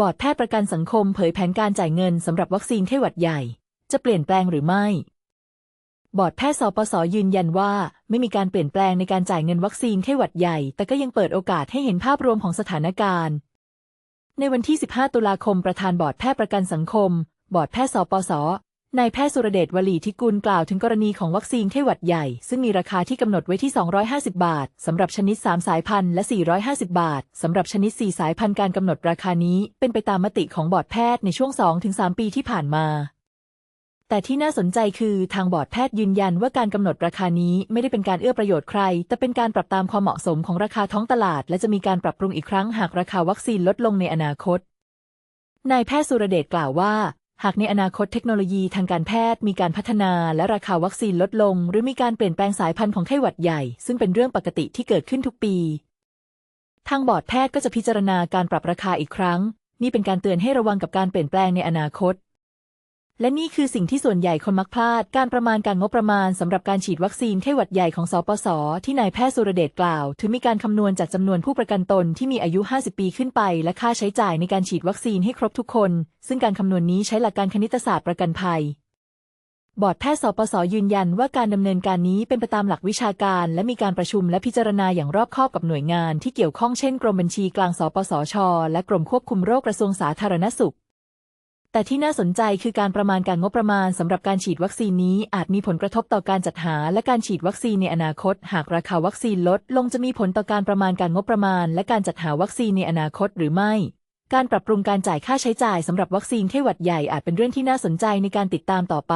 บอร์ดแพทย์ประกันสังคมเผยแผนการจ่ายเงินสำหรับวัคซีนไข้หวัดใหญ่ จะเปลี่ยนแปลงหรือไม่ บอร์ดแพทย์สปสยืนยันว่า ไม่มีการเปลี่ยนแปลงในการจ่ายเงินวัคซีนไข้หวัดใหญ่ แต่ก็ยังเปิดโอกาสให้เห็นภาพรวมของสถานการณ์ ในวันที่ 15 ตุลาคมประธานบอร์ดแพทย์ประกันสังคม บอร์ดแพทย์สปส นายแพทย์สุรเดชวลีทิกุลกล่าวถึงกรณีของวัคซีนไข้หวัดใหญ่ ซึ่งมีราคาที่กำหนดไว้ที่ 250 บาทสำหรับชนิด 3 สายพันธุ์และ 450 บาทสำหรับชนิด 4 สายพันธุ์การกำหนดราคานี้ เป็นไปตามมติของบอร์ดแพทย์ในช่วง 2-3 ปีที่ผ่านมาแต่ที่น่าสนใจคือทางบอร์ดแพทย์ยืนยันว่าการกำหนดราคานี้ไม่ได้เป็นการเอื้อประโยชน์ใคร แต่เป็นการปรับตามความเหมาะสมของราคาท้องตลาด และจะมีการปรับปรุงอีกครั้งหากราคาวัคซีนลดลงในอนาคตนายแพทย์สุรเดชกล่าวว่า หากในอนาคตเทคโนโลยีทางการแพทย์มีการพัฒนาและราคาวัคซีนลดลง หรือมีการเปลี่ยนแปลงสายพันธุ์ของไข้หวัดใหญ่ ซึ่งเป็นเรื่องปกติที่เกิดขึ้นทุกปี ทางบอร์ดแพทย์ก็จะพิจารณาการปรับราคาอีกครั้ง นี่เป็นการเตือนให้ระวังกับการเปลี่ยนแปลงในอนาคต และนี่คือสิ่งที่ส่วนใหญ่คนมักพลาด การประมาณการงบประมาณสำหรับการฉีดวัคซีนไข้หวัดใหญ่ของสปส ที่นายแพทย์สุรเดชกล่าว ถือมีการคำนวณจากจำนวนผู้ประกันตนที่มีอายุ 50 ปีขึ้นไป และค่าใช้จ่ายในการฉีดวัคซีนให้ครบทุกคน ซึ่งการคำนวณนี้ใช้หลักการคณิตศาสตร์ประกันภัย บอร์ดแพทย์สปส ยืนยันว่าการดำเนินการนี้เป็นไปตามหลักวิชาการ และมีการประชุมและพิจารณาอย่างรอบคอบกับหน่วยงานที่เกี่ยวข้องเช่น กรมบัญชีกลางสปสช และกรมควบคุมโรคกระทรวงสาธารณสุข แต่ที่น่าสนใจคือการประมาณการงบประมาณสำหรับการฉีดวัคซีนนี้อาจมีผลกระทบต่อการจัดหาและการฉีดวัคซีนในอนาคต หากราคาวัคซีนลดลงจะมีผลต่อการประมาณการงบประมาณ และการจัดหาวัคซีนในอนาคตหรือไม่ การปรับปรุงการจ่ายค่าใช้จ่ายสำหรับวัคซีนไข้หวัดใหญ่อาจเป็นเรื่องที่น่าสนใจในการติดตามต่อไป